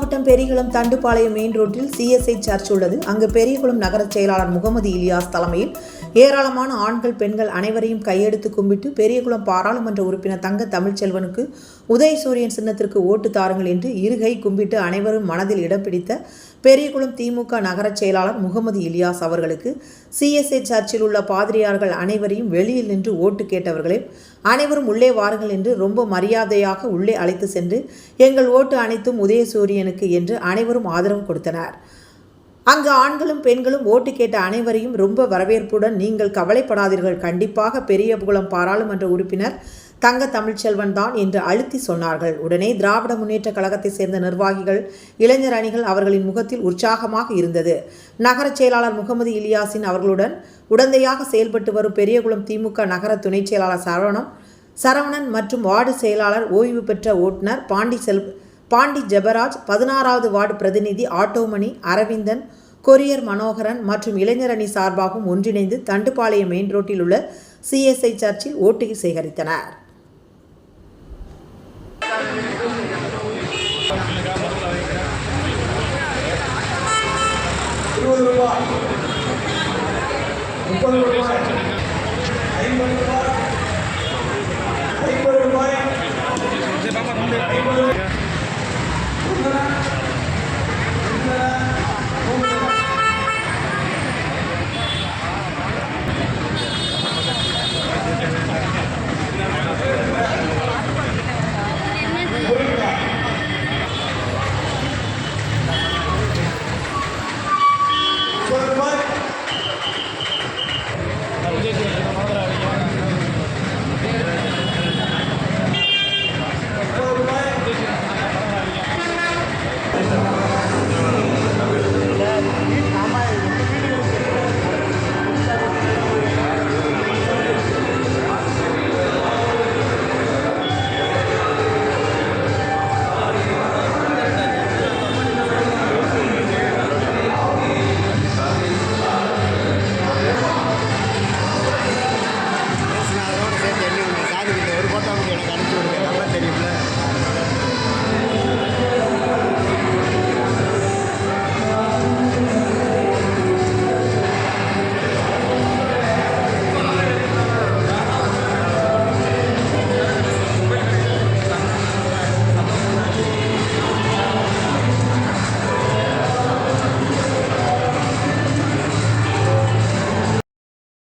மாவட்டம் பெரியகுளம் தண்டுப்பாளையம் மெயின் ரோட்டில் CSI church உள்ளது. அங்கு பெரியகுளம் நகர செயலாளர் முகமது இலியாஸ் தலைமையில் ஏராளமான ஆண்கள் பெண்கள் அனைவரையும் கையெடுத்து கும்பிட்டு பெரியகுளம் பாராளுமன்ற உறுப்பினர் தங்க தமிழ்ச்செல்வனுக்கு உதயசூரியன் சின்னத்திற்கு ஓட்டு தாருங்கள் என்று இருகை கும்பிட்டு அனைவரும் மனதில் இடம் பிடித்த பெரியகுளம் திமுக நகர செயலாளர் முகமது இலியாஸ் அவர்களுக்கு சிஎஸ்ஐ சர்ச்சில் உள்ள பாதிரியார்கள் அனைவரையும் வெளியில் நின்று ஓட்டு கேட்டவர்களையும் அனைவரும் உள்ளே வாருங்கள் என்று ரொம்ப மரியாதையாக உள்ளே அழைத்து சென்று எங்கள் ஓட்டு அனைத்தும் உதயசூரியனுக்கு என்று அனைவரும் ஆதரவு கொடுத்தனர். அங்கு ஆண்களும் பெண்களும் ஓட்டு கேட்ட அனைவரையும் ரொம்ப வரவேற்புடன் நீங்கள் கவலைப்படாதீர்கள். கண்டிப்பாக பெரியகுளம் பாராளுமன்ற உறுப்பினர் தங்க தமிழ்ச்செல்வன் தான் என்று அழுத்தி சொன்னார்கள். உடனே திராவிட முன்னேற்ற கழகத்தை சேர்ந்த நிர்வாகிகள் இளைஞர் அணிகள் அவர்களின் முகத்தில் உற்சாகமாக இருந்தது. நகரச் செயலாளர் முகமது இலியாசின் அவர்களுடன் உடந்தையாக செயல்பட்டு வரும் பெரியகுளம் திமுக நகர துணைச் செயலாளர் சரவணம் சரவணன் மற்றும் வார்டு செயலாளர் ஓய்வு பெற்ற ஓட்டுநர் பாண்டி செல் பாண்டி ஜெபராஜ் பதினாறாவது வார்டு பிரதிநிதி ஆட்டோமணி அரவிந்தன் கொரியர் மனோகரன் மற்றும் இளைஞர் அணி சார்பாகவும் ஒன்றிணைந்து தண்டுபாளையம் மெயின் ரோட்டில் உள்ள சிஎஸ்ஐ சர்ச்சில் ஓட்டு சேகரித்தனர். இருபது ரூபாய் முப்பது ரூபாய் ஐம்பது ரூபாய் ஐம்பது ரூபாய் ஐம்பது ஒன்றரை,